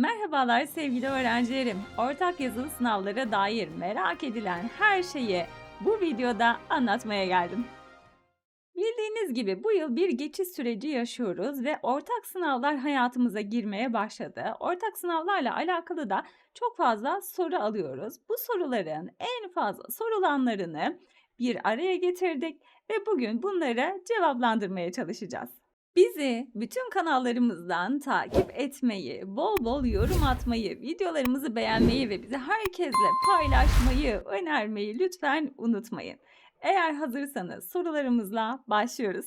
Merhabalar sevgili öğrencilerim. Ortak yazılı sınavlara dair merak edilen her şeyi bu videoda anlatmaya geldim. Bildiğiniz gibi bu yıl bir geçiş süreci yaşıyoruz ve ortak sınavlar hayatımıza girmeye başladı. Ortak sınavlarla alakalı da çok fazla soru alıyoruz. Bu soruların en fazla sorulanlarını bir araya getirdik ve bugün bunları cevaplandırmaya çalışacağız. Bizi bütün kanallarımızdan takip etmeyi, bol bol yorum atmayı, videolarımızı beğenmeyi ve bizi herkesle paylaşmayı, önermeyi lütfen unutmayın. Eğer hazırsanız sorularımızla başlıyoruz.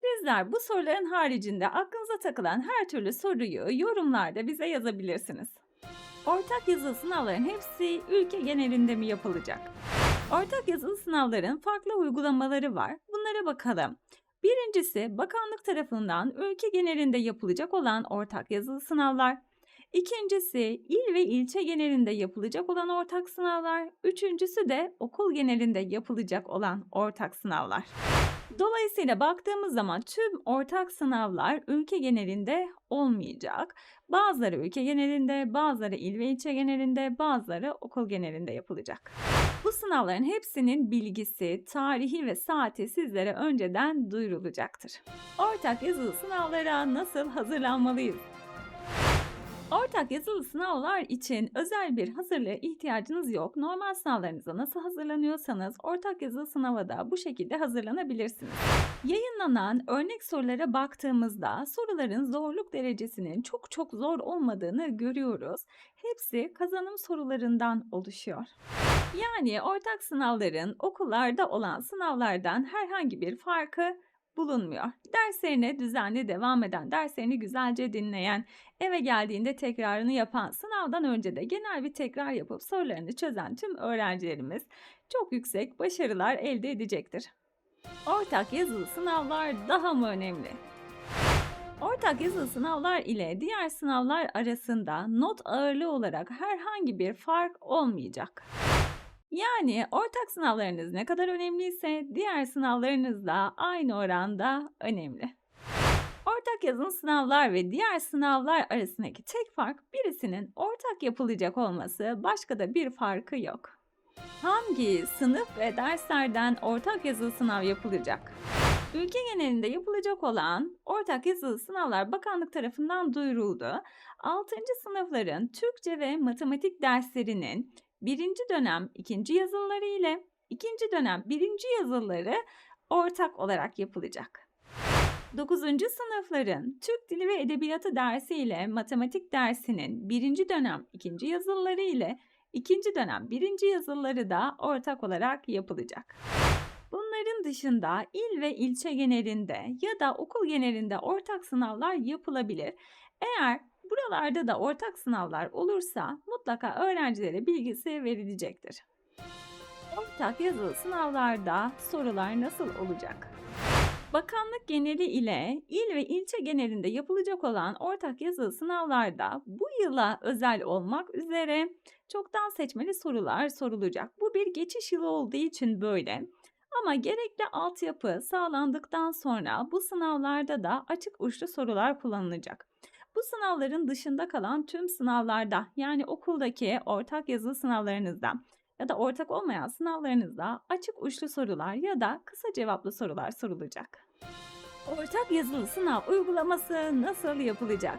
Sizler bu soruların haricinde aklınıza takılan her türlü soruyu yorumlarda bize yazabilirsiniz. Ortak yazılı sınavların hepsi ülke genelinde mi yapılacak? Ortak yazılı sınavların farklı uygulamaları var. Bunlara bakalım. Birincisi bakanlık tarafından ülke genelinde yapılacak olan ortak yazılı sınavlar. İkincisi il ve ilçe genelinde yapılacak olan ortak sınavlar. Üçüncüsü de okul genelinde yapılacak olan ortak sınavlar. Dolayısıyla baktığımız zaman tüm ortak sınavlar ülke genelinde olmayacak. Bazıları ülke genelinde, bazıları il ve ilçe genelinde, bazıları okul genelinde yapılacak. Bu sınavların hepsinin bilgisi, tarihi ve saati sizlere önceden duyurulacaktır. Ortak yazılı sınavlara nasıl hazırlanmalıyız? Ortak yazılı sınavlar için özel bir hazırlığa ihtiyacınız yok. Normal sınavlarınıza nasıl hazırlanıyorsanız ortak yazılı sınava da bu şekilde hazırlanabilirsiniz. Yayınlanan örnek sorulara baktığımızda soruların zorluk derecesinin çok çok zor olmadığını görüyoruz. Hepsi kazanım sorularından oluşuyor. Yani ortak sınavların okullarda olan sınavlardan herhangi bir farkı bulunmuyor. Derslerine düzenli devam eden, derslerini güzelce dinleyen, eve geldiğinde tekrarını yapan, sınavdan önce de genel bir tekrar yapıp sorularını çözen tüm öğrencilerimiz çok yüksek başarılar elde edecektir. Ortak yazılı sınavlar daha mı önemli? Ortak yazılı sınavlar ile diğer sınavlar arasında not ağırlığı olarak herhangi bir fark olmayacak. Yani ortak sınavlarınız ne kadar önemliyse diğer sınavlarınız da aynı oranda önemli. Ortak yazılı sınavlar ve diğer sınavlar arasındaki tek fark birisinin ortak yapılacak olması, başka da bir farkı yok. Hangi sınıf ve derslerden ortak yazılı sınav yapılacak? Ülke genelinde yapılacak olan ortak yazılı sınavlar bakanlık tarafından duyuruldu. 6. sınıfların Türkçe ve matematik derslerinin birinci dönem ikinci yazılıları ile ikinci dönem birinci yazılıları ortak olarak yapılacak. 9. sınıfların Türk Dili ve Edebiyatı dersi ile matematik dersinin birinci dönem ikinci yazılıları ile ikinci dönem birinci yazılıları da ortak olarak yapılacak. Bunların dışında il ve ilçe genelinde ya da okul genelinde ortak sınavlar yapılabilir. Eğer buralarda da ortak sınavlar olursa mutlaka öğrencilere bilgisi verilecektir. Ortak yazılı sınavlarda sorular nasıl olacak? Bakanlık geneli ile il ve ilçe genelinde yapılacak olan ortak yazılı sınavlarda bu yıla özel olmak üzere çoktan seçmeli sorular sorulacak. Bu bir geçiş yılı olduğu için böyle. Ama gerekli altyapı sağlandıktan sonra bu sınavlarda da açık uçlu sorular kullanılacak. Bu sınavların dışında kalan tüm sınavlarda yani okuldaki ortak yazılı sınavlarınızda ya da ortak olmayan sınavlarınızda açık uçlu sorular ya da kısa cevaplı sorular sorulacak. Ortak yazılı sınav uygulaması nasıl yapılacak?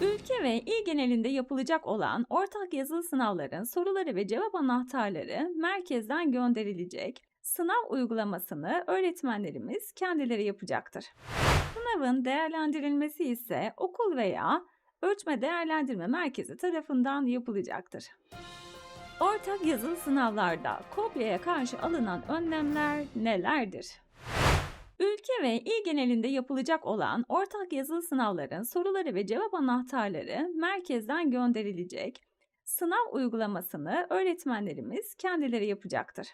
Ülke ve il genelinde yapılacak olan ortak yazılı sınavların soruları ve cevap anahtarları merkezden gönderilecek. Sınav uygulamasını öğretmenlerimiz kendileri yapacaktır. Sınavın değerlendirilmesi ise okul veya ölçme değerlendirme merkezi tarafından yapılacaktır. Ortak yazılı sınavlarda kopyaya karşı alınan önlemler nelerdir? Ülke ve il genelinde yapılacak olan ortak yazılı sınavların soruları ve cevap anahtarları merkezden gönderilecek. Sınav uygulamasını öğretmenlerimiz kendileri yapacaktır.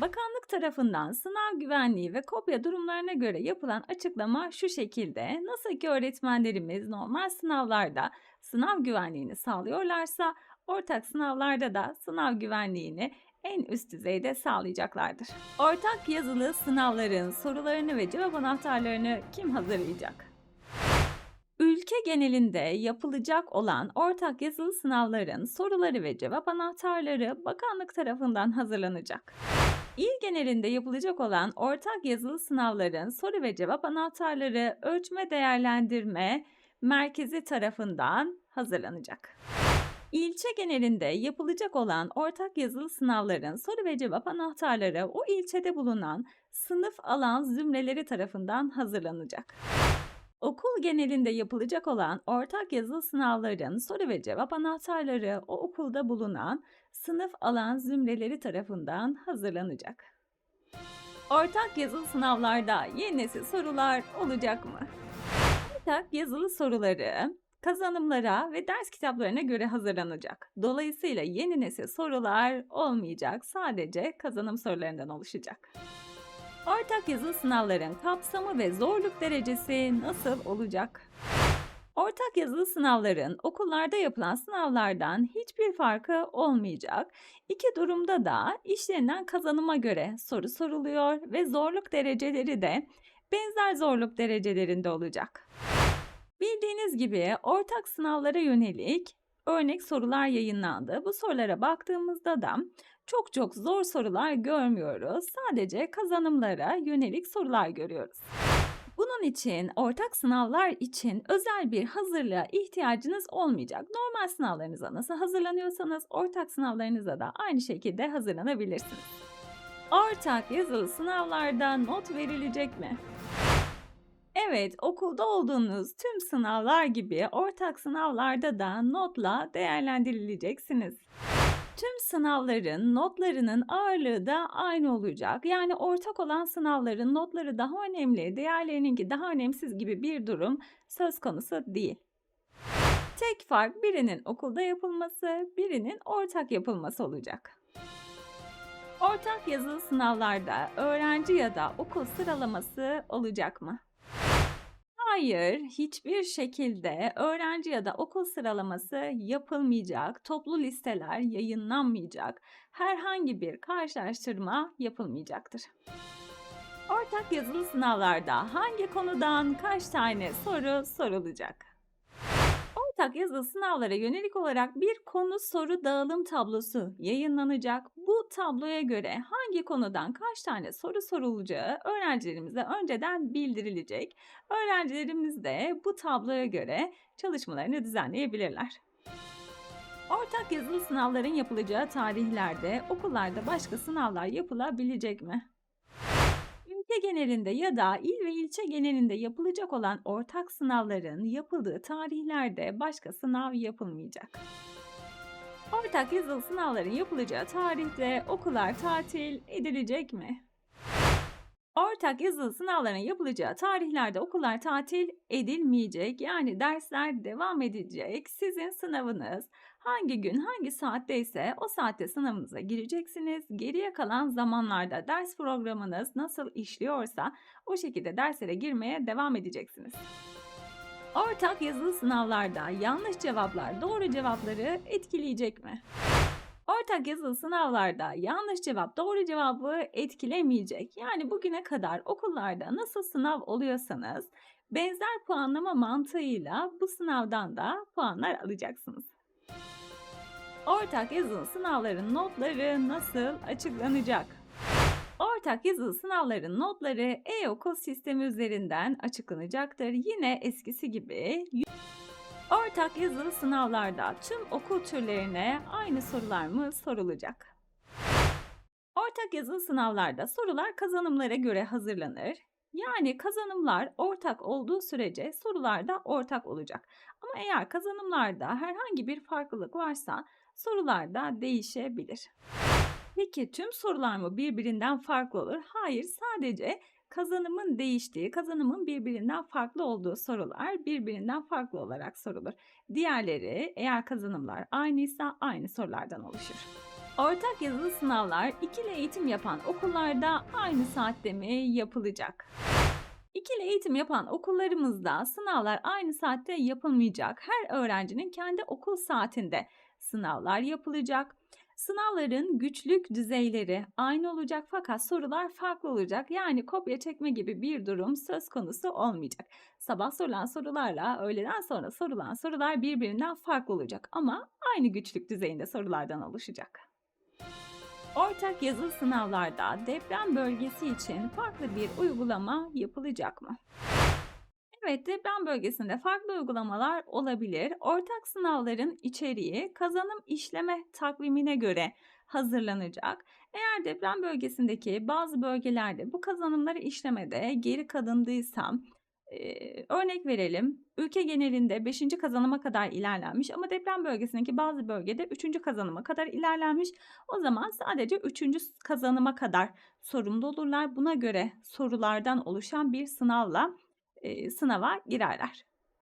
Bakanlık tarafından sınav güvenliği ve kopya durumlarına göre yapılan açıklama şu şekilde. Nasıl ki öğretmenlerimiz normal sınavlarda sınav güvenliğini sağlıyorlarsa ortak sınavlarda da sınav güvenliğini en üst düzeyde sağlayacaklardır. Ortak yazılı sınavların sorularını ve cevap anahtarlarını kim hazırlayacak? Ülke genelinde yapılacak olan ortak yazılı sınavların soruları ve cevap anahtarları bakanlık tarafından hazırlanacak. İl genelinde yapılacak olan ortak yazılı sınavların soru ve cevap anahtarları ölçme değerlendirme merkezi tarafından hazırlanacak. İlçe genelinde yapılacak olan ortak yazılı sınavların soru ve cevap anahtarları o ilçede bulunan sınıf alan zümreleri tarafından hazırlanacak. Okul genelinde yapılacak olan ortak yazılı sınavların soru ve cevap anahtarları o okulda bulunan sınıf alan zümreleri tarafından hazırlanacak. Ortak yazılı sınavlarda yeni nesil sorular olacak mı? Ortak yazılı soruları kazanımlara ve ders kitaplarına göre hazırlanacak. Dolayısıyla yeni nesil sorular olmayacak. Sadece kazanım sorularından oluşacak. Ortak yazılı sınavların kapsamı ve zorluk derecesi nasıl olacak? Ortak yazılı sınavların okullarda yapılan sınavlardan hiçbir farkı olmayacak. İki durumda da işlenen kazanıma göre soru soruluyor ve zorluk dereceleri de benzer zorluk derecelerinde olacak. Bildiğiniz gibi ortak sınavlara yönelik örnek sorular yayınlandı. Bu sorulara baktığımızda da çok çok zor sorular görmüyoruz. Sadece kazanımlara yönelik sorular görüyoruz. Bunun için ortak sınavlar için özel bir hazırlığa ihtiyacınız olmayacak. Normal sınavlarınıza nasıl hazırlanıyorsanız ortak sınavlarınıza da aynı şekilde hazırlanabilirsiniz. Ortak yazılı sınavlarda not verilecek mi? Evet, okulda olduğunuz tüm sınavlar gibi ortak sınavlarda da notla değerlendirileceksiniz. Tüm sınavların notlarının ağırlığı da aynı olacak. Yani ortak olan sınavların notları daha önemli, diğerlerininki daha önemsiz gibi bir durum söz konusu değil. Tek fark birinin okulda yapılması, birinin ortak yapılması olacak. Ortak yazılı sınavlarda öğrenci ya da okul sıralaması olacak mı? Hayır, hiçbir şekilde öğrenci ya da okul sıralaması yapılmayacak, toplu listeler yayınlanmayacak, herhangi bir karşılaştırma yapılmayacaktır. Ortak yazılı sınavlarda hangi konudan kaç tane soru sorulacak? Ortak yazılı sınavlara yönelik olarak bir konu soru dağılım tablosu yayınlanacak. Bu tabloya göre hangi konudan kaç tane soru sorulacağı öğrencilerimize önceden bildirilecek. Öğrencilerimiz de bu tabloya göre çalışmalarını düzenleyebilirler. Ortak yazılı sınavların yapılacağı tarihlerde okullarda başka sınavlar yapılabilecek mi? Genelinde ya da il ve ilçe genelinde yapılacak olan ortak sınavların yapıldığı tarihlerde başka sınav yapılmayacak. Ortak yazılı sınavların yapılacağı tarihte okullar tatil edilecek mi? Ortak yazılı sınavların yapılacağı tarihlerde okullar tatil edilmeyecek. Yani dersler devam edecek. Sizin sınavınız hangi gün hangi saatte ise o saatte sınavınıza gireceksiniz. Geriye kalan zamanlarda ders programınız nasıl işliyorsa o şekilde derslere girmeye devam edeceksiniz. Ortak yazılı sınavlarda yanlış cevaplar doğru cevapları etkileyecek mi? Ortak yazılı sınavlarda yanlış cevap doğru cevabı etkilemeyecek. Yani bugüne kadar okullarda nasıl sınav oluyorsanız benzer puanlama mantığıyla bu sınavdan da puanlar alacaksınız. Ortak yazılı sınavların notları nasıl açıklanacak? Ortak yazılı sınavların notları e-okul sistemi üzerinden açıklanacaktır. Yine eskisi gibi Ortak yazılı sınavlarda tüm okul türlerine aynı sorular mı sorulacak? Ortak yazılı sınavlarda sorular kazanımlara göre hazırlanır. Yani kazanımlar ortak olduğu sürece sorular da ortak olacak. Ama eğer kazanımlarda herhangi bir farklılık varsa sorular da değişebilir. Peki tüm sorular mı birbirinden farklı olur? Hayır, sadece kazanımın değiştiği, kazanımın birbirinden farklı olduğu sorular birbirinden farklı olarak sorulur. Diğerleri eğer kazanımlar aynıysa aynı sorulardan oluşur. Ortak yazılı sınavlar ikili eğitim yapan okullarda aynı saatte mi yapılacak? İkili eğitim yapan okullarımızda sınavlar aynı saatte yapılmayacak. Her öğrencinin kendi okul saatinde sınavlar yapılacak. Sınavların güçlük düzeyleri aynı olacak fakat sorular farklı olacak. Yani kopya çekme gibi bir durum söz konusu olmayacak. Sabah sorulan sorularla öğleden sonra sorulan sorular birbirinden farklı olacak ama aynı güçlük düzeyinde sorulardan oluşacak. Ortak yazılı sınavlarda deprem bölgesi için farklı bir uygulama yapılacak mı? Evet, deprem bölgesinde farklı uygulamalar olabilir. Ortak sınavların içeriği kazanım işleme takvimine göre hazırlanacak. Eğer deprem bölgesindeki bazı bölgelerde bu kazanımları işlemede geri kalındıysam, eee, örnek verelim, ülke genelinde 5. kazanıma kadar ilerlenmiş ama deprem bölgesindeki bazı bölgede 3. kazanıma kadar ilerlenmiş. O zaman sadece 3. kazanıma kadar sorumlu olurlar. Buna göre sorulardan oluşan bir sınavla sınava girerler.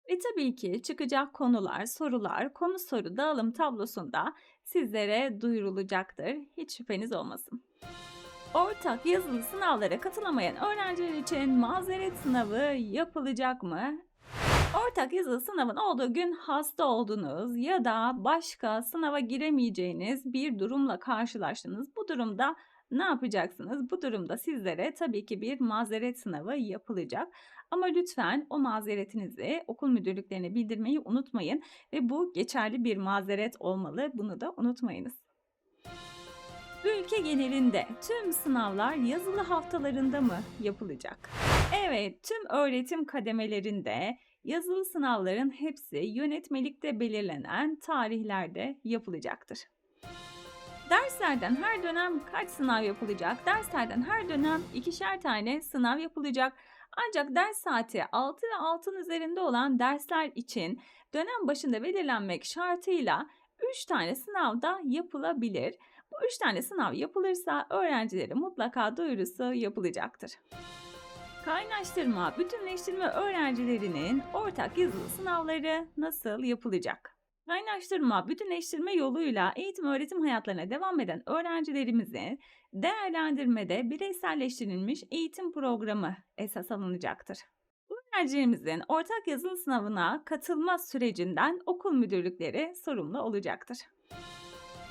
Ve tabii ki çıkacak konular, sorular, konu soru dağılım tablosunda sizlere duyurulacaktır. Hiç şüpheniz olmasın. Ortak yazılı sınavlara katılamayan öğrenciler için mazeret sınavı yapılacak mı? Ortak yazılı sınavın olduğu gün hasta oldunuz ya da başka sınava giremeyeceğiniz bir durumla karşılaştınız. Bu durumda ne yapacaksınız? Bu durumda sizlere tabii ki bir mazeret sınavı yapılacak. Ama lütfen o mazeretinizi okul müdürlüklerine bildirmeyi unutmayın ve bu geçerli bir mazeret olmalı. Bunu da unutmayınız. Ülke genelinde tüm sınavlar yazılı haftalarında mı yapılacak? Evet, tüm öğretim kademelerinde yazılı sınavların hepsi yönetmelikte belirlenen tarihlerde yapılacaktır. Derslerden her dönem kaç sınav yapılacak? Derslerden her dönem ikişer tane sınav yapılacak. Ancak ders saati 6 ve 6'ın üzerinde olan dersler için dönem başında belirlenmek şartıyla 3 tane sınav da yapılabilir. Bu 3 tane sınav yapılırsa öğrencilere mutlaka duyurusu yapılacaktır. Kaynaştırma, bütünleştirme öğrencilerinin ortak yazılı sınavları nasıl yapılacak? Kaynaştırma, bütünleştirme yoluyla eğitim öğretim hayatlarına devam eden öğrencilerimizin değerlendirmede bireyselleştirilmiş eğitim programı esas alınacaktır. Öğrencilerimizin ortak yazılı sınavına katılma sürecinden okul müdürlükleri sorumlu olacaktır.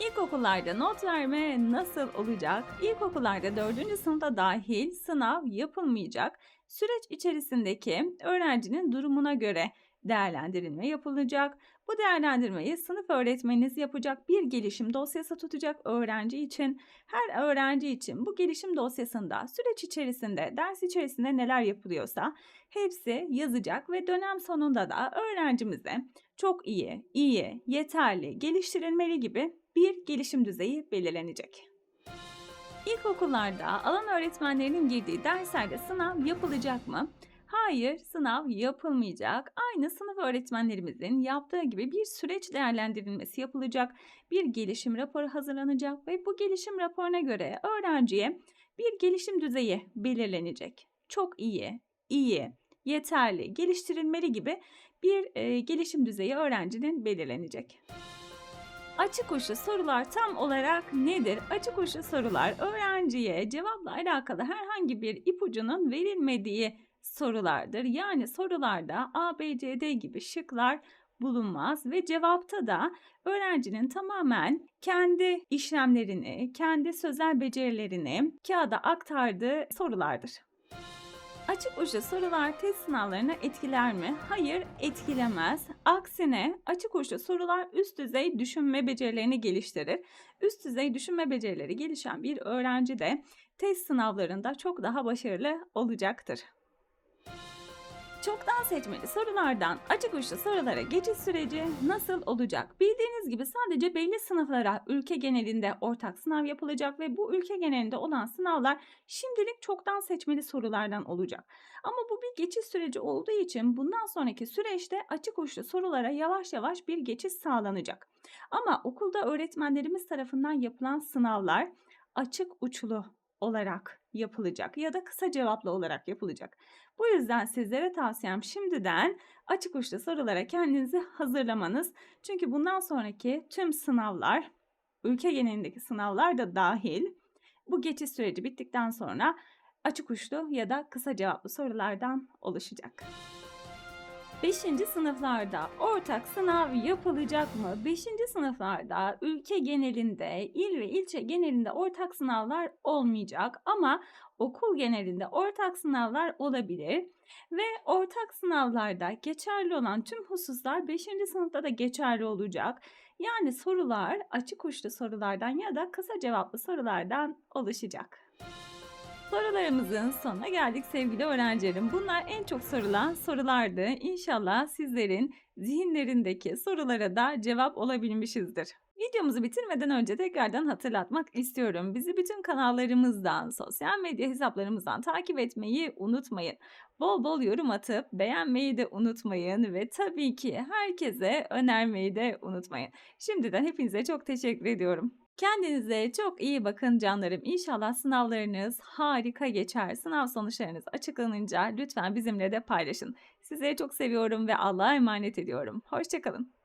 İlkokullarda not verme nasıl olacak? İlkokullarda 4. sınıfta dahil sınav yapılmayacak. Süreç içerisindeki öğrencinin durumuna göre değerlendirilme yapılacak. Bu değerlendirmeyi sınıf öğretmeniniz yapacak bir gelişim dosyası tutacak öğrenci için. Her öğrenci için bu gelişim dosyasında süreç içerisinde, ders içerisinde neler yapılıyorsa hepsi yazacak ve dönem sonunda da öğrencimize çok iyi, iyi, yeterli, geliştirilmeli gibi bir gelişim düzeyi belirlenecek. İlkokullarda alan öğretmenlerinin girdiği derslerde sınav yapılacak mı? Hayır, sınav yapılmayacak. Aynı sınıf öğretmenlerimizin yaptığı gibi bir süreç değerlendirilmesi yapılacak. Bir gelişim raporu hazırlanacak ve bu gelişim raporuna göre öğrenciye bir gelişim düzeyi belirlenecek. Çok iyi, iyi, yeterli, geliştirilmeli gibi bir e, gelişim düzeyi öğrencinin belirlenecek. Açık uçlu sorular tam olarak nedir? Açık uçlu sorular öğrenciye cevapla alakalı herhangi bir ipucunun verilmediği sorulardır. Yani sorularda A, B, C, D gibi şıklar bulunmaz ve cevapta da öğrencinin tamamen kendi işlemlerini, kendi sözel becerilerini kağıda aktardığı sorulardır. Açık uçlu sorular test sınavlarını etkiler mi? Hayır, etkilemez. Aksine açık uçlu sorular üst düzey düşünme becerilerini geliştirir. Üst düzey düşünme becerileri gelişen bir öğrenci de test sınavlarında çok daha başarılı olacaktır. Çoktan seçmeli sorulardan açık uçlu sorulara geçiş süreci nasıl olacak? Bildiğiniz gibi sadece belli sınıflara ülke genelinde ortak sınav yapılacak ve bu ülke genelinde olan sınavlar şimdilik çoktan seçmeli sorulardan olacak. Ama bu bir geçiş süreci olduğu için bundan sonraki süreçte açık uçlu sorulara yavaş yavaş bir geçiş sağlanacak. Ama okulda öğretmenlerimiz tarafından yapılan sınavlar açık uçlu olarak yapılacak ya da kısa cevaplı olarak yapılacak. Bu yüzden sizlere tavsiyem şimdiden açık uçlu sorulara kendinizi hazırlamanız. Çünkü bundan sonraki tüm sınavlar, ülke genelindeki sınavlar da dahil bu geçiş süreci bittikten sonra açık uçlu ya da kısa cevaplı sorulardan oluşacak. 5. sınıflarda ortak sınav yapılacak mı? 5. sınıflarda ülke genelinde, il ve ilçe genelinde ortak sınavlar olmayacak ama okul genelinde ortak sınavlar olabilir ve ortak sınavlarda geçerli olan tüm hususlar 5. sınıfta da geçerli olacak. Yani sorular açık uçlu sorulardan ya da kısa cevaplı sorulardan oluşacak. Sorularımızın sonuna geldik sevgili öğrencilerim. Bunlar en çok sorulan sorulardı. İnşallah sizlerin zihinlerindeki sorulara da cevap olabilmişizdir. Videomuzu bitirmeden önce tekrardan hatırlatmak istiyorum. Bizi bütün kanallarımızdan, sosyal medya hesaplarımızdan takip etmeyi unutmayın. Bol bol yorum atıp beğenmeyi de unutmayın ve tabii ki herkese önermeyi de unutmayın. Şimdiden hepinize çok teşekkür ediyorum. Kendinize çok iyi bakın canlarım. İnşallah sınavlarınız harika geçer. Sınav sonuçlarınız açıklanınca lütfen bizimle de paylaşın. Sizleri çok seviyorum ve Allah'a emanet ediyorum. Hoşçakalın.